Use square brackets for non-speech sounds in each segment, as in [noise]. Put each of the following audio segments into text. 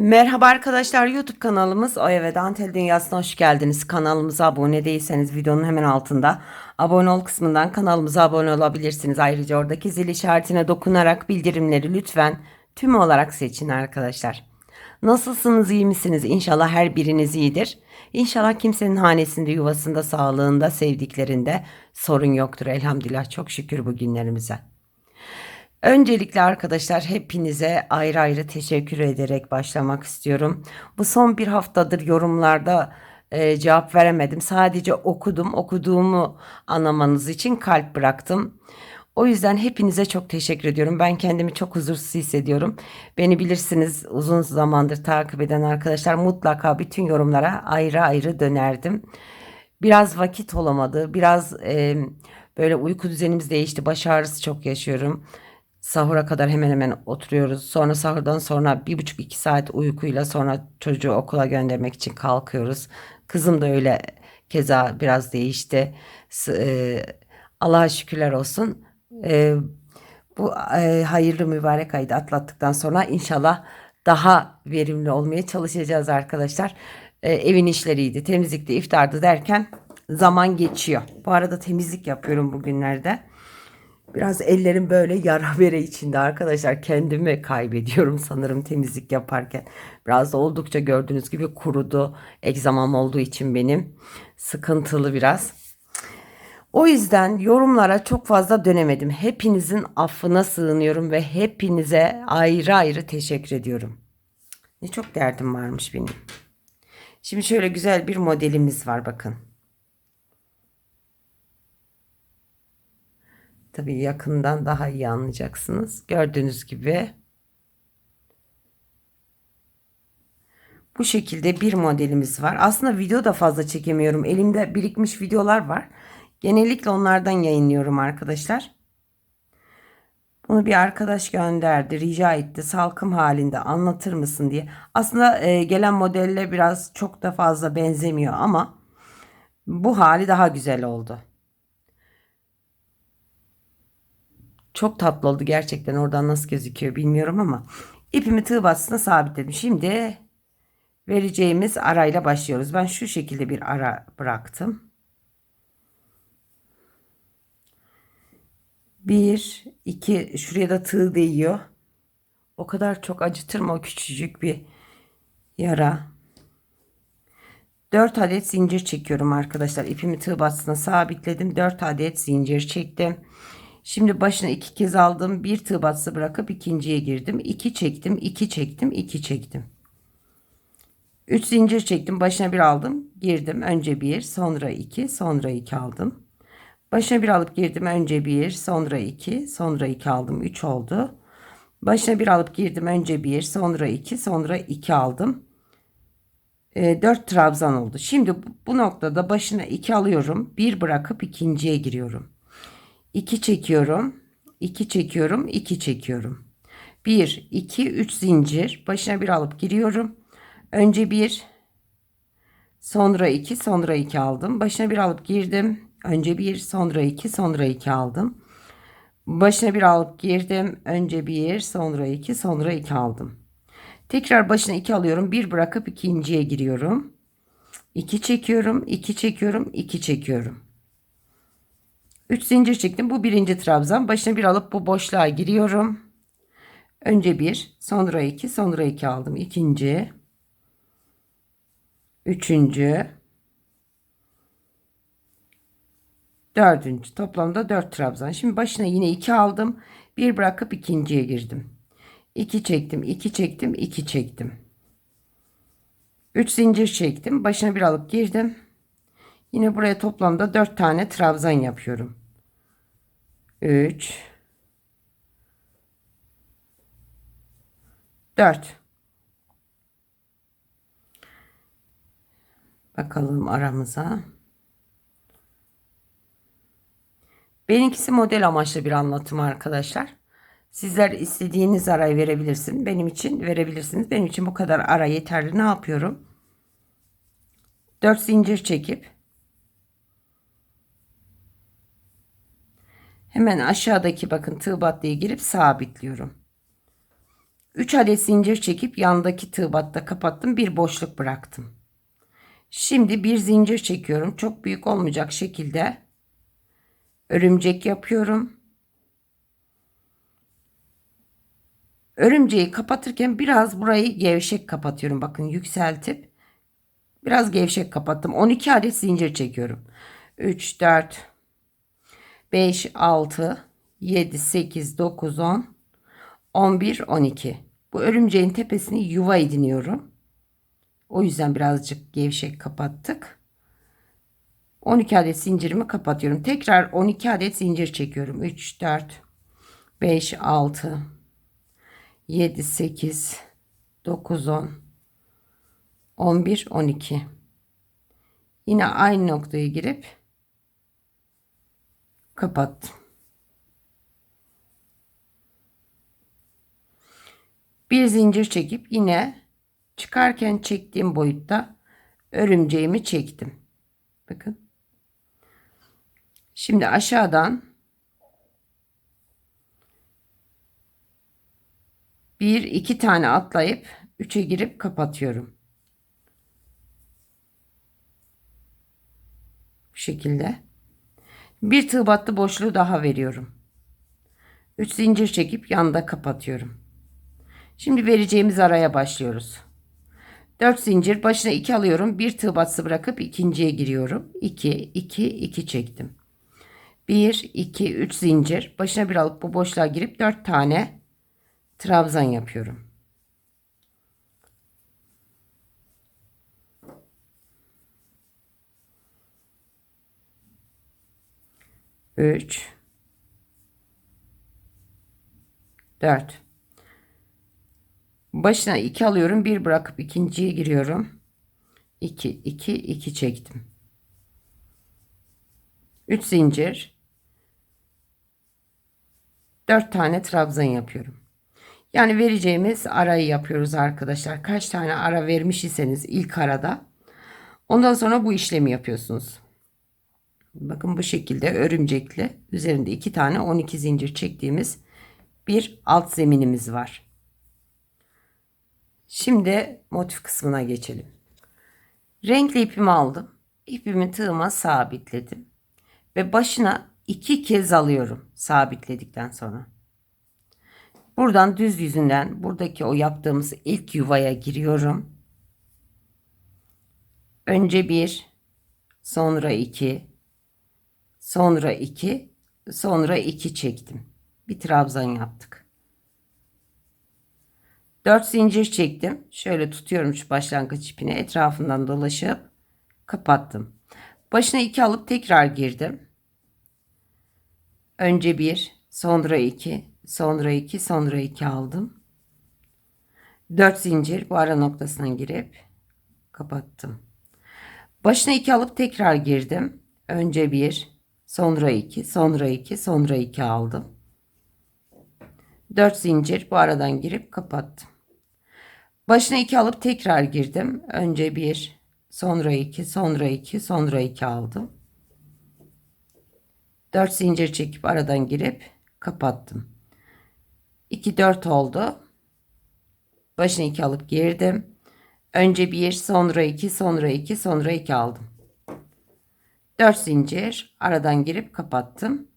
Merhaba arkadaşlar YouTube kanalımız Oya ve Dantel Dünyası'na hoş geldiniz. Kanalımıza abone değilseniz videonun hemen altında abone ol kısmından kanalımıza abone olabilirsiniz. Ayrıca oradaki zil işaretine dokunarak bildirimleri lütfen tüm olarak seçin arkadaşlar. Nasılsınız iyi misiniz? İnşallah her biriniz iyidir. İnşallah kimsenin hanesinde, yuvasında, sağlığında, sevdiklerinde sorun yoktur. Elhamdülillah çok şükür bu günlerimize. Öncelikle arkadaşlar hepinize ayrı ayrı teşekkür ederek başlamak istiyorum. Bu son bir haftadır yorumlarda e, cevap veremedim. Sadece okudum. Okuduğumu anlamanız için kalp bıraktım. O yüzden hepinize çok teşekkür ediyorum. Ben kendimi çok huzursuz hissediyorum. Beni bilirsiniz uzun zamandır takip eden arkadaşlar mutlaka bütün yorumlara ayrı ayrı dönerdim. Biraz vakit olamadı. Biraz e, böyle uyku düzenimiz değişti. Baş ağrısı çok yaşıyorum. Sahura kadar hemen hemen oturuyoruz. Sonra sahurdan sonra bir buçuk iki saat uykuyla sonra çocuğu okula göndermek için kalkıyoruz. Kızım da öyle keza biraz değişti. S- e, Allah'a şükürler olsun. E, bu e, hayırlı mübarek ayda atlattıktan sonra inşallah daha verimli olmaya çalışacağız arkadaşlar. E, evin işleriydi, temizlikti, iftardı derken zaman geçiyor. Bu arada temizlik yapıyorum bugünlerde. Biraz ellerim böyle yara [laughs] bere içinde arkadaşlar. Kendimi kaybediyorum sanırım temizlik yaparken. Biraz da oldukça gördüğünüz gibi kurudu. Egzamam olduğu için benim. Sıkıntılı biraz. O yüzden yorumlara çok fazla dönemedim. Hepinizin affına sığınıyorum ve hepinize ayrı ayrı teşekkür ediyorum. Ne çok derdim varmış benim. Şimdi şöyle güzel bir modelimiz var bakın. Tabii yakından daha iyi anlayacaksınız. Gördüğünüz gibi bu şekilde bir modelimiz var. Aslında video da fazla çekemiyorum. Elimde birikmiş videolar var. Genellikle onlardan yayınlıyorum arkadaşlar. Bunu bir arkadaş gönderdi, rica etti. Salkım halinde anlatır mısın diye. Aslında e, gelen modelle biraz çok da fazla benzemiyor ama bu hali daha güzel oldu. Çok tatlı oldu gerçekten. Oradan nasıl gözüküyor bilmiyorum ama ipimi tığ battısına sabitledim. Şimdi vereceğimiz arayla başlıyoruz. Ben şu şekilde bir ara bıraktım. Bir, iki, şuraya da tığ değiyor. O kadar çok acıtır mı o küçücük bir yara. 4 adet zincir çekiyorum arkadaşlar. İpimi tığ battısına sabitledim. 4 adet zincir çektim. Şimdi başına iki kez aldım. Bir tığ batsı bırakıp ikinciye girdim. 2 çektim, 2 çektim, 2 çektim. 3 zincir çektim. Başına bir aldım. Girdim. Önce bir, sonra iki, sonra iki aldım. Başına bir alıp girdim. Önce bir, sonra iki, sonra iki aldım. 3 oldu. Başına bir alıp girdim. Önce bir, sonra iki, sonra iki aldım. E, 4 trabzan oldu. Şimdi bu noktada başına 2 alıyorum. Bir bırakıp ikinciye giriyorum. 2 çekiyorum. 2 çekiyorum. 2 çekiyorum. 1, 2, 3 zincir. Başına bir alıp giriyorum. Önce 1, sonra 2, sonra 2 aldım. Başına bir alıp girdim. Önce 1, sonra 2, sonra 2 aldım. Başına bir alıp girdim. Önce 1, sonra 2, sonra 2 aldım. Tekrar başına 2 alıyorum. 1 bırakıp ikinciye giriyorum. 2 çekiyorum, 2 çekiyorum, 2 çekiyorum. 3 zincir çektim. Bu birinci trabzan. Başına bir alıp bu boşluğa giriyorum. Önce bir, sonra iki, sonra iki aldım. İkinci, üçüncü, dördüncü. Toplamda dört trabzan. Şimdi başına yine iki aldım. Bir bırakıp ikinciye girdim. İki çektim, iki çektim, iki çektim. Üç zincir çektim. Başına bir alıp girdim. Yine buraya toplamda dört tane trabzan yapıyorum. 3 4 Bakalım aramıza. Benimkisi model amaçlı bir anlatım arkadaşlar. Sizler istediğiniz arayı verebilirsin. Benim için verebilirsiniz. Benim için bu kadar ara yeterli. Ne yapıyorum? 4 zincir çekip Hemen aşağıdaki bakın tığ battıya girip sabitliyorum. 3 adet zincir çekip yandaki tığ batta kapattım. Bir boşluk bıraktım. Şimdi bir zincir çekiyorum. Çok büyük olmayacak şekilde örümcek yapıyorum. Örümceği kapatırken biraz burayı gevşek kapatıyorum. Bakın yükseltip biraz gevşek kapattım. 12 adet zincir çekiyorum. 3, 4, 5, 6, 7, 8, 9, 10, 11, 12. Bu örümceğin tepesini yuva ediniyorum. O yüzden birazcık gevşek kapattık. 12 adet zincirimi kapatıyorum. Tekrar 12 adet zincir çekiyorum. 3, 4, 5, 6, 7, 8, 9, 10, 11, 12. Yine aynı noktaya girip kapattım. Bir zincir çekip yine çıkarken çektiğim boyutta örümceğimi çektim. Bakın. Şimdi aşağıdan bir iki tane atlayıp üçe girip kapatıyorum. Bu şekilde. Bir tığ battı boşluğu daha veriyorum. 3 zincir çekip yanda kapatıyorum. Şimdi vereceğimiz araya başlıyoruz. 4 zincir başına 2 alıyorum. Bir tığ batısı bırakıp ikinciye giriyorum. 2 2 2 çektim. 1 2 3 zincir başına bir alıp bu boşluğa girip 4 tane trabzan yapıyorum. Üç, dört. Başına 2 alıyorum. Bir bırakıp ikinciye giriyorum. 2 2 2 çektim. 3 zincir. 4 tane trabzan yapıyorum. Yani vereceğimiz arayı yapıyoruz arkadaşlar. Kaç tane ara vermiş iseniz ilk arada. Ondan sonra bu işlemi yapıyorsunuz. Bakın bu şekilde örümcekli üzerinde 2 tane 12 zincir çektiğimiz bir alt zeminimiz var. Şimdi motif kısmına geçelim. Renkli ipimi aldım. İpimi tığıma sabitledim. Ve başına iki kez alıyorum sabitledikten sonra. Buradan düz yüzünden buradaki o yaptığımız ilk yuvaya giriyorum. Önce bir, sonra iki, sonra iki, sonra iki çektim. Bir trabzan yaptık. 4 zincir çektim. Şöyle tutuyorum şu başlangıç ipini etrafından dolaşıp kapattım. Başına 2 alıp tekrar girdim. Önce 1, sonra 2, sonra 2, sonra 2 aldım. 4 zincir bu ara noktasından girip kapattım. Başına 2 alıp tekrar girdim. Önce 1, sonra 2, sonra 2, sonra 2 aldım. 4 zincir bu aradan girip kapattım. Başına 2 alıp tekrar girdim. Önce 1, sonra 2, sonra 2, sonra 2 aldım. 4 zincir çekip aradan girip kapattım. 2 4 oldu. Başına 2 alıp girdim. Önce 1, sonra 2, sonra 2, sonra 2 aldım. 4 zincir aradan girip kapattım.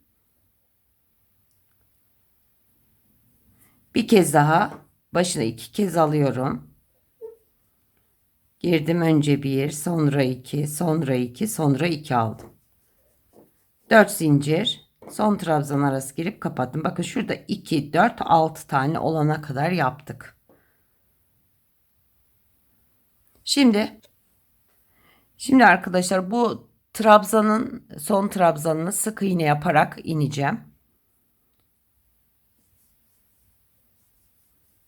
Bir kez daha başına iki kez alıyorum. Girdim önce bir, sonra iki, sonra iki, sonra iki aldım. Dört zincir, son trabzan arası girip kapattım. Bakın şurada 2, 4, 6 tane olana kadar yaptık. Şimdi şimdi arkadaşlar bu trabzanın son trabzanını sık iğne yaparak ineceğim.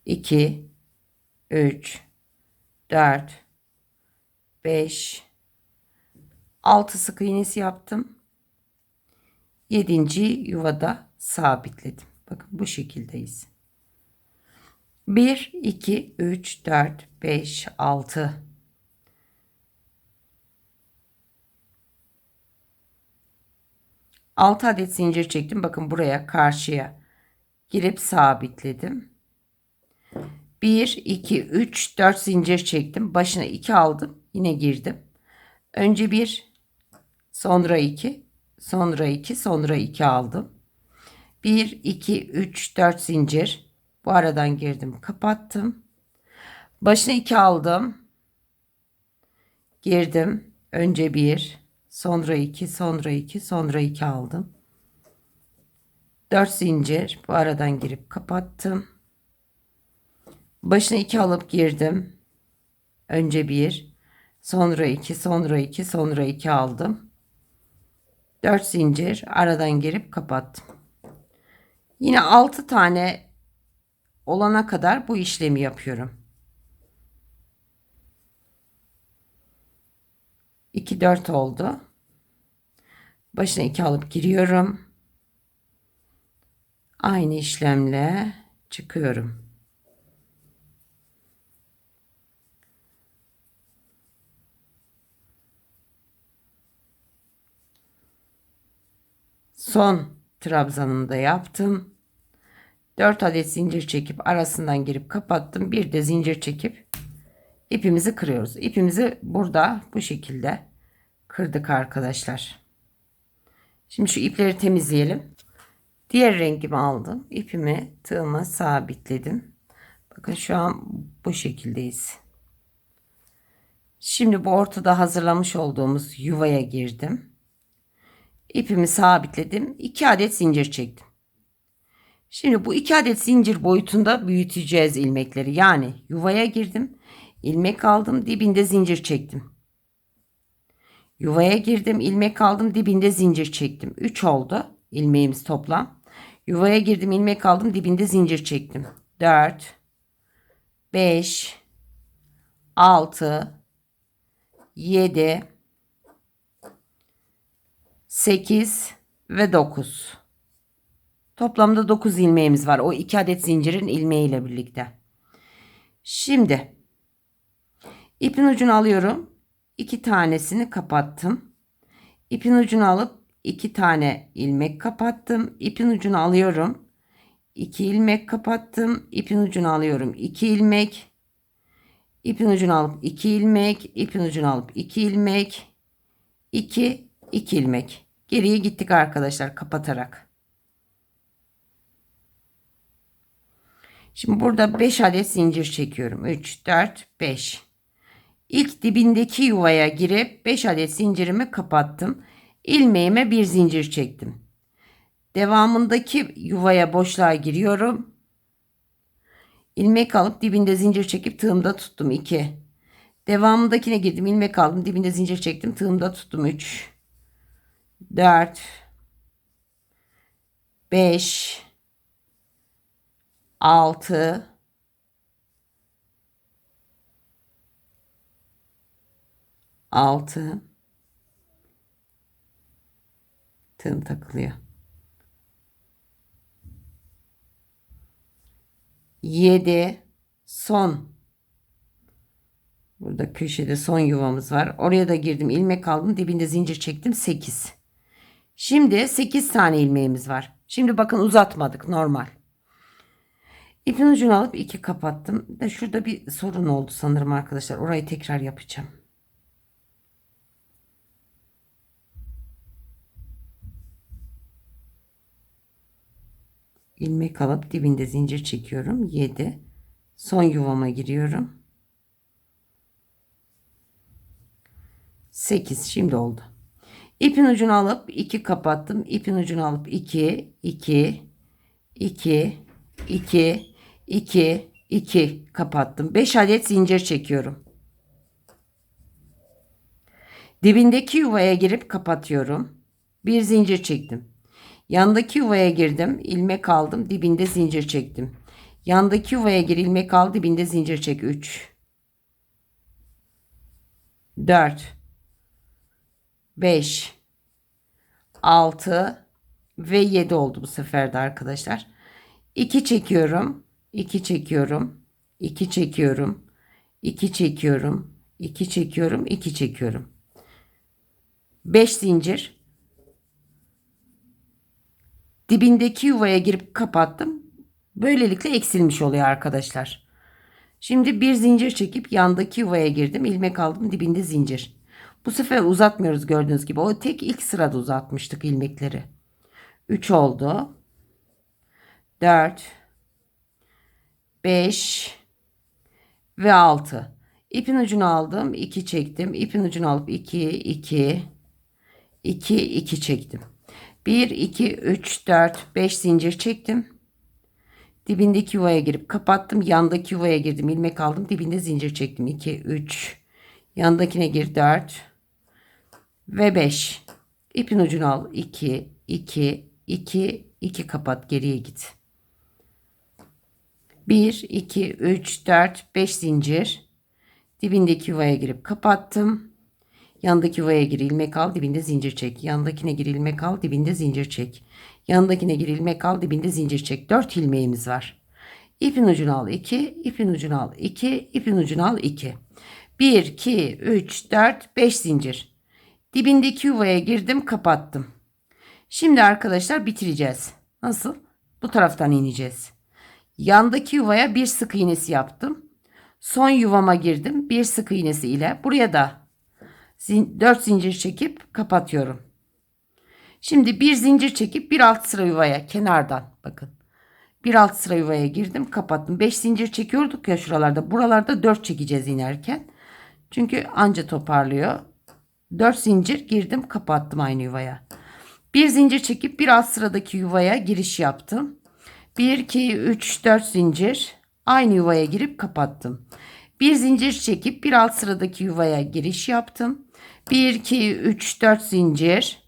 2 3 4 5 6 sık iğnesi yaptım. 7. yuvada sabitledim. Bakın bu şekildeyiz. 1 2 3 4 5 6 6 adet zincir çektim. Bakın buraya karşıya girip sabitledim. 1, 2, 3, 4 zincir çektim. Başına 2 aldım. Yine girdim. Önce 1, sonra 2, sonra 2, sonra 2 aldım. 1, 2, 3, 4 zincir. Bu aradan girdim. Kapattım. Başına 2 aldım. Girdim. Önce 1, sonra 2, sonra 2, sonra 2 aldım. 4 zincir. Bu aradan girip kapattım. Başına 2 alıp girdim. Önce 1, sonra 2, sonra 2, sonra 2 aldım. 4 zincir aradan girip kapattım. Yine 6 tane olana kadar bu işlemi yapıyorum. 2 4 oldu. Başına 2 alıp giriyorum. Aynı işlemle çıkıyorum. Son trabzanımı da yaptım. 4 adet zincir çekip arasından girip kapattım. Bir de zincir çekip ipimizi kırıyoruz. İpimizi burada bu şekilde kırdık arkadaşlar. Şimdi şu ipleri temizleyelim. Diğer rengimi aldım. İpimi tığıma sabitledim. Bakın şu an bu şekildeyiz. Şimdi bu ortada hazırlamış olduğumuz yuvaya girdim. İpimi sabitledim. 2 adet zincir çektim. Şimdi bu 2 adet zincir boyutunda büyüteceğiz ilmekleri. Yani yuvaya girdim. ilmek aldım. Dibinde zincir çektim. Yuvaya girdim. ilmek aldım. Dibinde zincir çektim. 3 oldu ilmeğimiz toplam. Yuvaya girdim. ilmek aldım. Dibinde zincir çektim. 4 5 6 7 8 ve 9. Toplamda 9 ilmeğimiz var. O 2 adet zincirin ilmeğiyle birlikte. Şimdi ipin ucunu alıyorum. 2 tanesini kapattım. İpin ucunu alıp 2 tane ilmek kapattım. İpin ucunu alıyorum. 2 ilmek kapattım. İpin ucunu alıyorum. 2 ilmek. İpin ucunu alıp 2 ilmek. İpin ucunu alıp 2 ilmek. 2 2 ilmek. Geriye gittik arkadaşlar kapatarak. Şimdi burada 5 adet zincir çekiyorum. 3, 4, 5. İlk dibindeki yuvaya girip 5 adet zincirimi kapattım. İlmeğime bir zincir çektim. Devamındaki yuvaya boşluğa giriyorum. İlmek alıp dibinde zincir çekip tığımda tuttum 2. Devamındakine girdim ilmek aldım dibinde zincir çektim tığımda tuttum 3. 4 5 6 6 tığım takılıyor. 7 son Burada köşede son yuvamız var. Oraya da girdim. ilmek aldım. Dibinde zincir çektim. 8. Şimdi 8 tane ilmeğimiz var. Şimdi bakın uzatmadık normal. İpin ucunu alıp iki kapattım. Da şurada bir sorun oldu sanırım arkadaşlar. Orayı tekrar yapacağım. İlmek alıp dibinde zincir çekiyorum. 7. Son yuvama giriyorum. 8 şimdi oldu. İpin ucunu alıp 2 kapattım. İpin ucunu alıp 2 2 2 2 2 2 kapattım. 5 adet zincir çekiyorum. Dibindeki yuvaya girip kapatıyorum. Bir zincir çektim. Yandaki yuvaya girdim. ilmek aldım. Dibinde zincir çektim. Yandaki yuvaya gir ilmek al. Dibinde zincir çek. 3 4 5 6 ve 7 oldu bu sefer de arkadaşlar. 2 çekiyorum. 2 çekiyorum. 2 çekiyorum. 2 çekiyorum. 2 çekiyorum. 2 çekiyorum. 5 zincir. Dibindeki yuvaya girip kapattım. Böylelikle eksilmiş oluyor arkadaşlar. Şimdi bir zincir çekip yandaki yuvaya girdim. ilmek aldım dibinde zincir. Bu sefer uzatmıyoruz gördüğünüz gibi. O tek ilk sırada uzatmıştık ilmekleri. 3 oldu. 4 5 ve 6. İpin ucunu aldım. 2 çektim. İpin ucunu alıp 2 2 2 2 çektim. 1 2 3 4 5 zincir çektim. Dibindeki yuvaya girip kapattım. Yandaki yuvaya girdim. ilmek aldım. Dibinde zincir çektim. 2 3 yandakine gir 4 ve 5. İpin ucunu al. 2 2 2 2 kapat geriye git. 1 2 3 4 5 zincir. Dibindeki yuvaya girip kapattım. Yandaki yuvaya gir ilmek al dibinde zincir çek. Yandakine gir ilmek al dibinde zincir çek. Yandakine gir ilmek al dibinde zincir çek. 4 ilmeğimiz var. İpin ucunu al 2, ipin ucunu al 2, ipin ucunu al 2. 1, 2, 3, 4, 5 zincir. Dibindeki yuvaya girdim kapattım. Şimdi arkadaşlar bitireceğiz. Nasıl? Bu taraftan ineceğiz. Yandaki yuvaya bir sık iğnesi yaptım. Son yuvama girdim. Bir sık iğnesi ile buraya da 4 zincir çekip kapatıyorum. Şimdi bir zincir çekip bir alt sıra yuvaya kenardan bakın. Bir alt sıra yuvaya girdim kapattım. 5 zincir çekiyorduk ya şuralarda. Buralarda 4 çekeceğiz inerken. Çünkü anca toparlıyor. 4 zincir girdim kapattım aynı yuvaya. Bir zincir çekip bir alt sıradaki yuvaya giriş yaptım. 1, 2, 3, 4 zincir aynı yuvaya girip kapattım. Bir zincir çekip bir alt sıradaki yuvaya giriş yaptım. 1, 2, 3, 4 zincir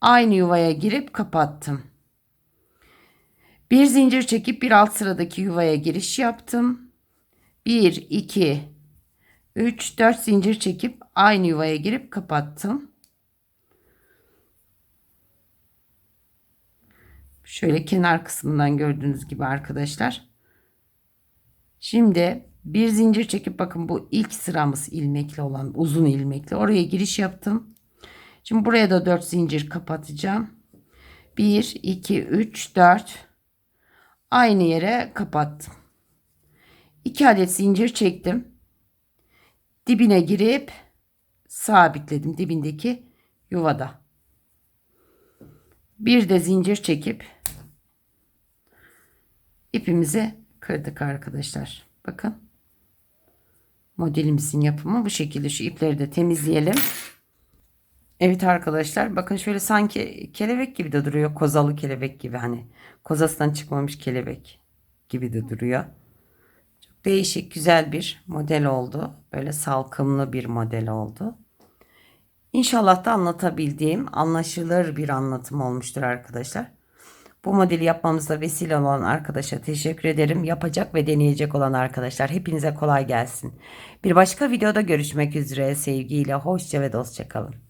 aynı yuvaya girip kapattım. Bir zincir çekip bir alt sıradaki yuvaya giriş yaptım. 1, 2, 3, 4 zincir çekip aynı yuvaya girip kapattım. Şöyle kenar kısmından gördüğünüz gibi arkadaşlar. Şimdi bir zincir çekip bakın bu ilk sıramız ilmekli olan uzun ilmekli. Oraya giriş yaptım. Şimdi buraya da 4 zincir kapatacağım. 1, 2, 3, 4. Aynı yere kapattım. 2 adet zincir çektim. Dibine girip sabitledim dibindeki yuvada. Bir de zincir çekip ipimizi kırdık arkadaşlar. Bakın. Modelimizin yapımı bu şekilde. Şu ipleri de temizleyelim. Evet arkadaşlar bakın şöyle sanki kelebek gibi de duruyor. Kozalı kelebek gibi hani. Kozasından çıkmamış kelebek gibi de duruyor. Çok değişik güzel bir model oldu. Böyle salkımlı bir model oldu. İnşallah da anlatabildiğim anlaşılır bir anlatım olmuştur arkadaşlar. Bu modeli yapmamızda vesile olan arkadaşa teşekkür ederim. Yapacak ve deneyecek olan arkadaşlar hepinize kolay gelsin. Bir başka videoda görüşmek üzere sevgiyle hoşça ve dostça kalın.